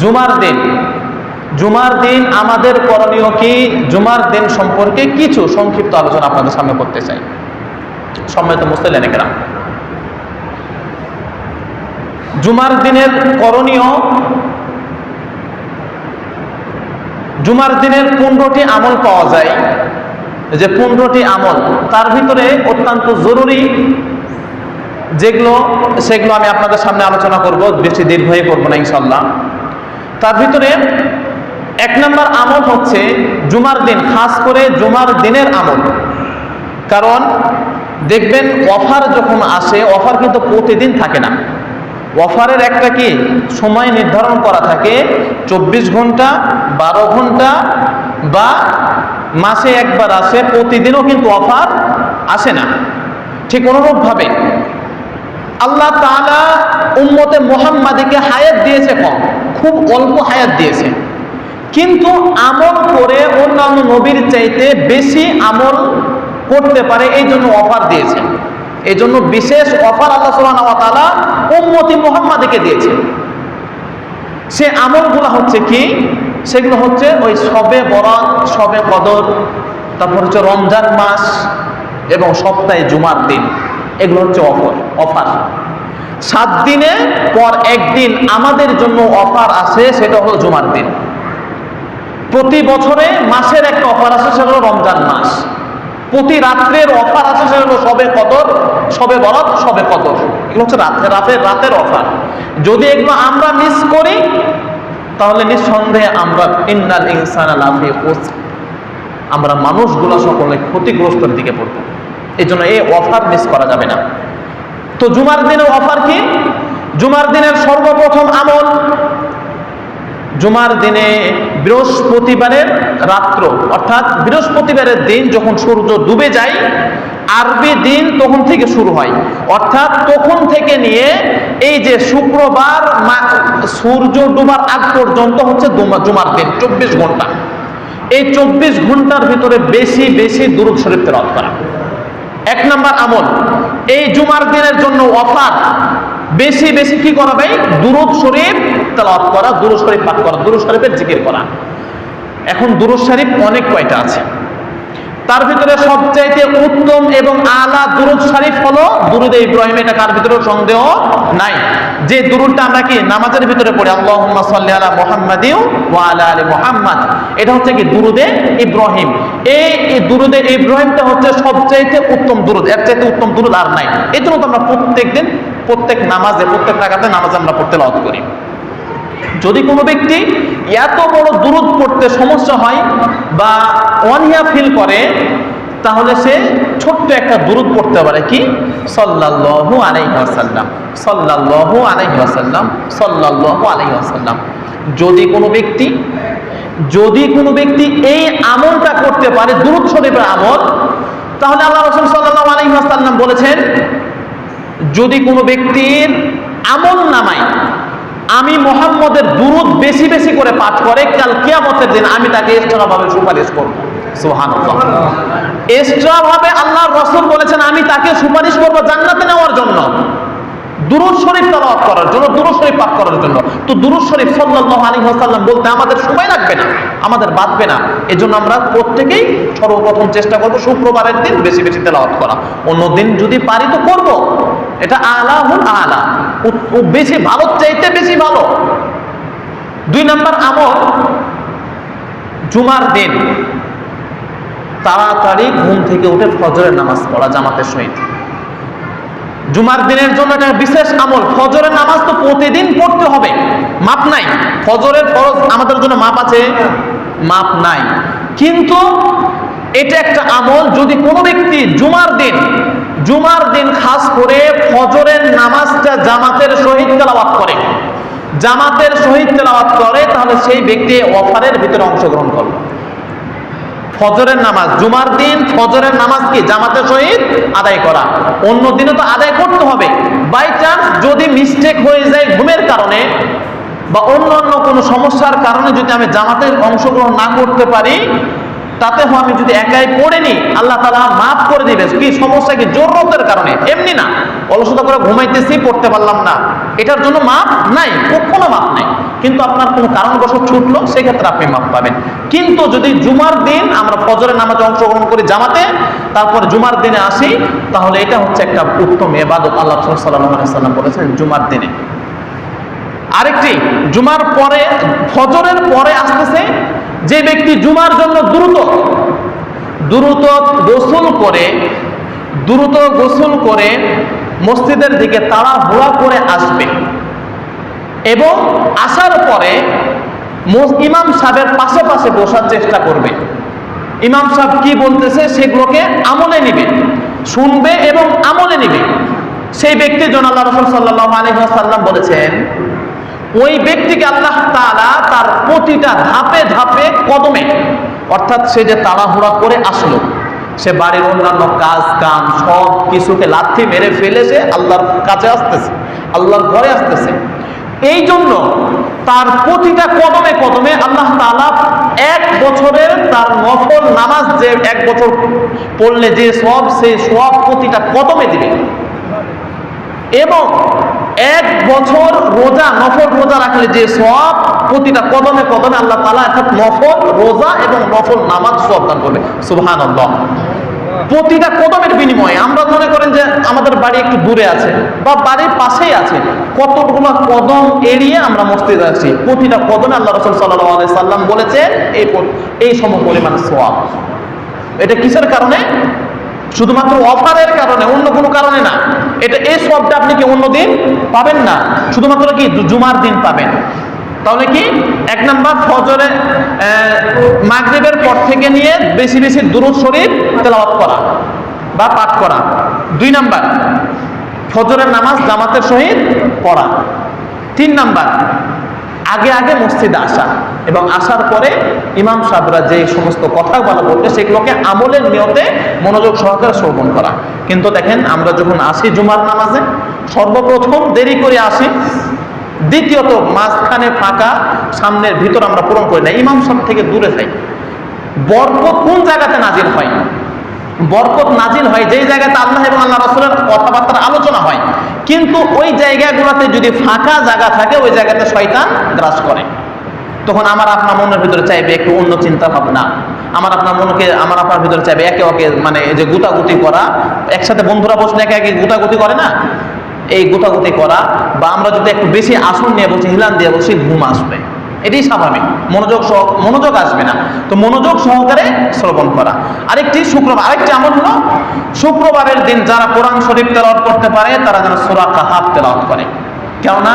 জুমার দিন। জুমার দিন আমাদের করণীয় কি? জুমার দিন সম্পর্কে কিছু সংক্ষিপ্ত আলোচনা আপনাদের সামনে করতে চাই। সম্মানিত মুসলিম একরাম জুমার দিনের করণীয় জুমার দিনের পনেরোটি আমল পাওয়া যায়। যে পনেরোটি আমল, তার ভিতরে অত্যন্ত জরুরি যেগুলো, সেগুলো আমি আপনাদের সামনে আলোচনা করব। বেশি দীর্ঘই করব না ইনশাল্লাহ তার ভিতরে এক নম্বর আমল হচ্ছে জুমার দিন, খাস করে জুমার দিনের আমল। কারণ দেখবেন অফার যখন আসে, অফার কিন্তু প্রতিদিন থাকে না। অফারের একটা কি? সময় নির্ধারণ করা থাকে। চব্বিশ ঘণ্টা, বারো ঘণ্টা বা মাসে একবার আসে, প্রতিদিনও কিন্তু অফার আসে না। ঠিক অনুরূপভাবে আল্লাহ তাআলা উম্মতে মোহাম্মাদিকে হায়াত দিয়েছে কম। খুব অল্প হায়াত দিয়েছে। কিন্তু আমল করে অন্যান্য নবীর চাইতে বেশি আমল করতে পারে, এই জন্য অফার দিয়েছে। এই জন্য বিশেষ অফার আল্লাহ তাআলা উম্মতি মোহাম্মাদিকে দিয়েছে। সে আমলগুলো হচ্ছে কি? সেগুলো হচ্ছে ওই সবে বরাত, সবে কদর, তারপর হচ্ছে রমজান মাস এবং সপ্তাহে জুমার দিন। এগুলো হচ্ছে অফার অফার। সাত দিনে পর একদিন আমাদের জন্য অফার আছে, সেটা হলো জুমার দিন। প্রতি বছরে মাসের একটা অফার আছে, সেটা হলো রমজান মাস। প্রতি রাত্রের অফার আছে, সেটা হলো সবে কদর, সবে বরত সবে কদর। এগুলো হচ্ছে রাতে, রাতের রাতের অফার। যদি এগুলো আমরা মিস করি, তাহলে নিঃসন্দেহে আমরা ইন্নাল ইনসান আমরা মানুষগুলো সকলে ক্ষতিগ্রস্তের দিকে পড়ব। এই জন্য এই অফার মিস করা যাবে না। তো জুমার দিনের অফার কি? জুমার দিনের সর্বপ্রথম আমল জুমার দিনে বৃহস্পতিবারের রাত্র, অর্থাৎ বৃহস্পতিবারের দিন যখন সূর্য ডুবে যায়, আরবি দিন তখন থেকে শুরু হয়। অর্থাৎ তখন থেকে নিয়ে এই যে শুক্রবার সূর্য ডুবার আগ পর্যন্ত হচ্ছে জুমার দিন, চব্বিশ ঘণ্টা। এই চব্বিশ ঘণ্টার ভিতরে বেশি বেশি দুরুদ শরীফ তেলাওয়াত করা। এক নাম্বার আমল এই জুমার দিনের জন্য অফার বেশি বেশি কি করা ভাই দুরুদ শরীফ তেলাওয়াত করা, দুরুদ শরীফ পাঠ করা, দুরুদ শরীফের জিকির করা। এখন দুরুদ শরীফ অনেক কয়টা আছে? তার ভিতরে সবচাইতে উত্তম এবং আলা দুরুদ শরীফ হলো দুরুদ ইব্রাহিম। এটা কার ভিতরে সন্দেহ নাই। যে দুরুদটা আমরা কি নামাজের ভিতরে পড়ি? আল্লাহুম্মা সাল্লি আলা মুহাম্মাদিউ ওয়া আলা আলি মুহাম্মাদ। এটা হচ্ছে কি দুরুদে ইব্রাহিম। এই দুরুদে ইব্রাহিমটা হচ্ছে সবচাইতে উত্তম দুরুদ। এর চাইতে উত্তম দুরুদ আর নাই। এই জন্য তো আমরা প্রত্যেকদিন প্রত্যেক নামাজে, প্রত্যেক রাকাতে নামাজে আমরা পড়তে লাভ করি। যদি কোনো ব্যক্তি এত বড় দূরত পড়তে সমস্যা হয় বা অনিয়া ফিল করে, তাহলে সে ছোট্ট একটা দূরত পড়তে পারে কি? সল্লাল্লাহু আলাইহি ওয়াসাল্লাম। সল্লাল্লাহু আলাইহি ওয়াসাল্লাম, সল্লাল্লাহু আলাইহি ওয়াসাল্লাম। যদি কোনো ব্যক্তি, যদি কোনো ব্যক্তি এই আমলটা করতে পারে দূরত শরীফের আমল, তাহলে আল্লাহ রসুল সাল্লাল্লাহু আলাইহি ওয়াসাল্লাম বলেছেন, যদি কোনো ব্যক্তির আমল নামায় আমি মোহাম্মদের দুরুদ বেশি বেশি করে পাঠ করে, কাল কেয়ামতের দিন আমি তাকে এক্সট্রা ভাবে সুপারিশ করব। সুহান এক্সট্রা ভাবে আল্লাহ রসুল বলেছেন, আমি তাকে সুপারিশ করব জান্নাতে নেওয়ার জন্য। দুরুদ শরীফ তেলাওয়াত করার জন্য, দুরুদ শরীফ পাঠ করার জন্য। তো দুরুদ শরীফ সাল্লাল্লাহু আলাইহি ওয়াসাল্লাম বলতে আমাদের সময় লাগবে না, আমাদের বাঁধবে না। এজন্য আমরা প্রত্যেকেই সর্বপ্রথম চেষ্টা করব শুক্রবারের দিন বেশি বেশি তেলাওয়াত করা। অন্য দিন যদি পারি তো করব। এটা আলা হুল আলা। বেশি ভালো, চাইতে বেশি ভালো। দুই নাম্বার আমল, জুমার দিন। তাড়াতাড়ি ঘুম থেকে উঠে ফজরের নামাজ পড়া জামাতের সহিত। জুমার দিনের জন্য এটা বিশেষ আমল, ফজরের নামাজ তো প্রতিদিন পড়তে হবে। মাপ নাই। ফজরের ফরজ আমাদের জন্য মাপ আছে? মাপ নাই। কিন্তু এটা একটা আমল, যদি কোনো ব্যক্তি জুমার দিন জুমার দিন খাস করে ফজরের জামাতের সহিত তেলাওয়াত করে। জামাতের সহিত তেলাওয়াত করে, তাহলে সেই ব্যক্তি অফারের ভিতরে অংশগ্রহণ করবে। ফজরের নামাজ, জুমার দিন ফজরের নামাজ কি? জামাতের সহিত আদায় করা। অন্য দিনে তো আদায় করতে হবে। বাই চান্স যদি মিস্টেক হয়ে যায় ঘুমের কারণে, বা অন্য অন্য কোনো সমস্যার কারণে যদি আমি জামাতের অংশগ্রহণ না করতে পারি তাতে আমি যদি একাই পড়ে নি আল্লাহ তালা মাফ করে দিবে কি সমস্যা কি? জরুরতের কারণে। এমনি না। অলসতা করে ঘুমাইতেছি, পড়তে পারলাম না। এটার জন্য মাপ নাই, কখনো মাপ নাই। কিন্তু আপনার কোনো কারণবশত ছুটলো, সেক্ষেত্রে আপনি মাপ পাবেন। কিন্তু যদি জুমার দিন আমরা ফজরের নামাজে অংশগ্রহণ করি জামাতে, তারপর জুমার দিনে আসি, তাহলে এটা হচ্ছে একটা উত্তম এবাদত আল্লাহ সাল্লাহ সাল্লাম বলেছেন জুমার দিনে। আরেকটি, জুমার পরে, ফজরের পরে আসতেছে যে ব্যক্তি জুমার জন্য দ্রুত দ্রুত গোসল করে, দ্রুত গোসল করে মসজিদের দিকে তাড়াহুড়া করে আসবে এবং আসার পরে ইমাম সাহেবের পাশে পাশে বসার চেষ্টা করবে। ইমাম সাহেব কি বলতেছে সেগুলোকে আমলে নিবে, শুনবে এবং আমলে নিবে। সেই ব্যক্তি জন আল্লাহ রসুল সাল্লাহ আলহাম বলেছেন ওই ব্যক্তিকে আল্লাহ তাআলা তার প্রতিটা ধাপে ধাপে কদমে, অর্থাৎ সে যে তাড়াহুড়া করে আসলো, সে বাড়ির অন্যান্য কাজ, কাম সব কিছুকে লাথি মেরে ফেলে সে আল্লাহর কাছে আসতেছে, আল্লাহর ঘরে আসতেছে। এই জন্য তার প্রতিটা কদমে কদমে আল্লাহ তাআলা এক বছরের তার নফল নামাজ যে এক বছর পড়লে যে সব সেই সব প্রতিটা কদমে দিবে। এবং এক বছর রোজা, নফল রোজা রাখলে যে সব প্রতিটা কদমে কদমে আল্লাহ তালা অর্থাৎ নফল রোজা এবং নফল নামাজ সব দান করবে। সুবহান প্রতিটা কদমের বিনিময়ে আমরা মনে করেন যে আমাদের বাড়ি একটু দূরে আছে বা বাড়ির পাশেই আছে, কতগুলো কদম এড়িয়ে আমরা মসজিদে আছি, প্রতিটা কদমে আল্লাহ রসুল সাল্লাহ সাল্লাম বলেছে এই এই সম পরিমাণ সোয়াব এটা কিসের কারণে? শুধুমাত্র অফারের কারণে, অন্য কোনো কারণে না। এটা এই সবটা আপনি কি অন্য দিন পাবেন না? শুধুমাত্র কি জুমার দিন পাবেন। তাহলে কি, এক নাম্বার ফজরে মাগরিবের পর থেকে নিয়ে বেশি বেশি দুরুদ শরীফ, তেলাওয়াত করা বা পাঠ করা। দুই নাম্বার, ফজরের নামাজ জামাতের সহিত পড়া। তিন নাম্বার আগে আগে মসজিদে আসা এবং আসার পরে ইমাম সাহেবরা যে সমস্ত কথাগুলো বলতে সেগুলোকে আমলের নিয়তে মনোযোগ সহকারে শ্রবণ করা। কিন্তু দেখেন আমরা যখন আসি জুমার নামাজে, সর্বপ্রথম দেরি করে আসি। দ্বিতীয়ত মাঝখানে ফাঁকা, সামনের ভিতর আমরা পূরণ করি না, ইমাম সাহেব থেকে দূরে যাই বরকত কোন জায়গাতে নাজিল হয়? বরকত নাজিল হয়, যেই জায়গাতে আল্লাহ এবং আল্লাহ রসুলের কথাবার্তার আলোচনা হয়, কিন্তু ওই জায়গাগুলোতে যদি ফাঁকা জায়গা থাকে, ওই জায়গাতে শয়তান গ্রাস করে। তখন আমার আপনার মনের ভিতরে চাইবে একটু অন্য চিন্তা ভাবনা। আমার আপনার মনকে, আমার আপনার ভিতরে চাইবে একে ওকে মানে যে গুতাগুতি করা। একসাথে বন্ধুরা বসলে একে একে গুতাগুতি করে না? এই গুতাগুতি করা, বা আমরা যদি একটু বেশি আসন নিয়ে বসি, হিলান দিয়ে বসি, ঘুম আসবে। এটাই স্বাভাবিক। মনোযোগ সহ মনোযোগ আসবে না। তো মনোযোগ সহকারে শ্রবণ করা। আরেকটি শুক্রবার আরেকটি আমল হলো, শুক্রবারের দিন যারা কোরআন শরীফ তেলাওয়াত করতে পারে, তারা যেন সুরা কাহাব তেলাওয়াত করে। কেননা,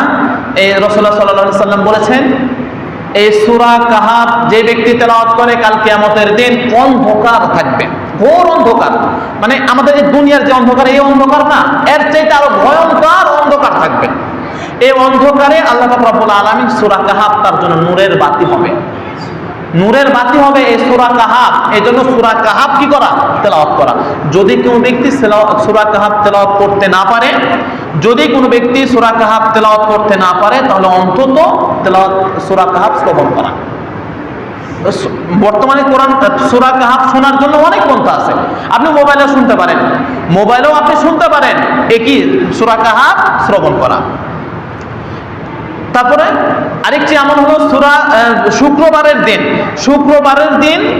এই রসুল্লাহ সাল্লাহ সাল্লাম বলেছেন, এই সুরা কাহাব যে ব্যক্তি তেলাওয়াত করে, কাল কিয়ামতের দিন অন্ধকার থাকবে। ঘোর অন্ধকার। মানে আমাদের এই দুনিয়ার যে অন্ধকার, এই অন্ধকার না, এর চাইতে আরও ভয়ঙ্কর অন্ধকার থাকবে। এই অন্ধকারে আল্লাহ রাব্বুল আলামিন সুরা কাহাব তার জন্য নূরের বাতি হবে। নূরের বাতি হবে এই সুরা কাহাব এই জন্য সূরা কাহাব কি করা? তেলাওয়াত করা। যদি কোনো ব্যক্তি সুরা কাহাব তেলাওয়াত করতে না পারে, যদি কোনো ব্যক্তি সুরা কাহাব তেলাওয়াত করতে না পারে, তাহলে অন্তত তেলাওয়াত, সুরা কাহাব শ্রবণ করা। বর্তমানে কোরআন, সূরা কাহাব শোনার জন্য অনেক পন্থা আছে। আপনি মোবাইলে শুনতে পারেন। মোবাইলেও আপনি শুনতে পারেন। একই সুরা কাহাব শ্রবণ করা। তারপরে আরেকটি আমল হলো সুরা শুক্রবারের দিন। শুক্রবারের দিন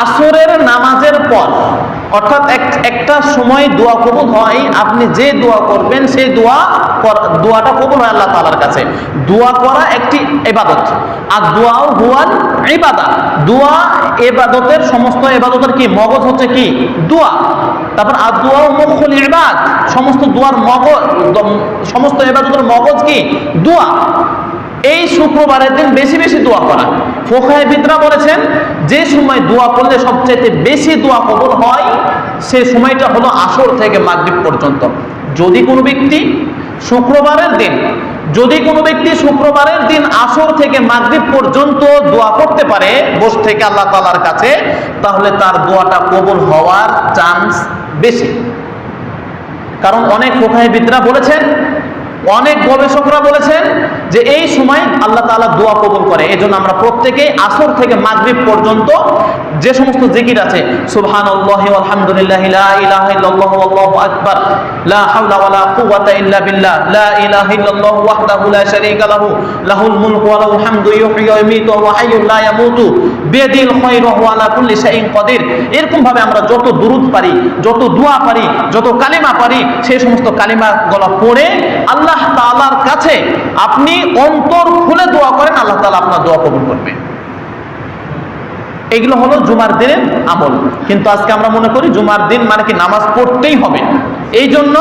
আসরের নামাজের পর, অর্থাৎ এক- একটা সময় দোয়া কবুল হয়, আপনি যে দোয়া করবেন সেই দোয়া দোয়াটা কবুল হয় আল্লাহ তালার কাছে। দোয়া করা একটি ইবাদত। আর দোয়াও হুয়াল ইবাদা। দোয়া এবাদতের সমস্ত এবাদতের কি? মগজ হচ্ছে কি? দোয়া। তারপর আর দোয়াও মুখুল ইবাদ। সমস্ত দোয়ার মগজ সমস্ত ইবাদতের মগজ কি? দোয়া। এই শুক্রবারের দিন বেশি বেশি দোয়া করা। ফোকায় বিদ্রা বলেছেন, যে সময় দোয়া করলে সবচেয়ে বেশি দোয়া কবুল হয়, সে সময়টা হলো আসর থেকে মাগরিব পর্যন্ত। যদি কোনো ব্যক্তি শুক্রবারের দিন, যদি কোনো ব্যক্তি শুক্রবারের দিন আসর থেকে মাগরিব পর্যন্ত দোয়া করতে পারে, বস থেকে আল্লাহ তালার কাছে, তাহলে তার দোয়াটা কবুল হওয়ার চান্স বেশি। কারণ অনেক ফোকাহিবিদরা বলেছেন, অনেক গবেষকরা বলেছেন যে এই সময় আল্লাহ তালা দোয়া কবুল করে। এই জন্য আমরা প্রত্যেকেই আসর থেকে মাগরীব পর্যন্ত যে সমস্ত জিকির আছে, সুবহানাল্লাহি আলহামদুলিল্লাহ, লা ইলাহা ইল্লাল্লাহু আল্লাহু আকবার, লা হাওলা ওয়ালা কুওয়াতা ইল্লা বিল্লাহ, লা ইলাহা ইল্লাল্লাহু ওয়াহদাহু লা শারীকা লাহু, লাহুল মুলকু ওয়া লাহুল হামদু, ইউহয়ি ওয়া ইউমীতু ওয়া হাইয়্যুন লা ইয়ামুতু, বিয়াদিল খায়রু ওয়া আলা কুল্লি শাইইন কাদির। এরকম ভাবে আমরা যত দুরুদ পারি, যত দোয়া পারি, যত কালিমা পারি, সেই সমস্ত কালিমা গলা পড়ে আল্লাহ তাআলার কাছে আপনি অন্তর খুলে দোয়া করেন, আল্লাহ তাআলা আপনার দোয়া কবুল করবে। এগুলো হলো জুমার দিনের আমল। কিন্তু আজকে আমরা মনে করি জুমার দিন মানে কি নামাজ পড়তেই হবে। এই জন্য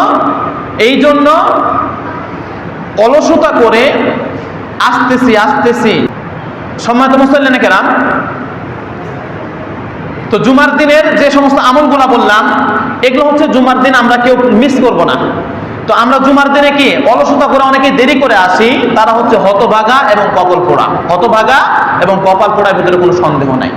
এই জন্য অলসতা করে আসতেছি আসতেছি। সম্মানিত মুসল্লিনে কেরাম, তো জুমার দিনের যে সমস্ত আমলগুলা বললাম, এগুলো হচ্ছে জুমার দিন আমরা কেউ মিস করব না। তো আমরা জুমার দিনে কি অলসতা করে অনেকে দেরি করে আসি, তারা হচ্ছে হতভাগা এবং কপাল পোড়া। হতভাগা এবং কপাল পোড়ার ভিতরে কোনো সন্দেহ নাই।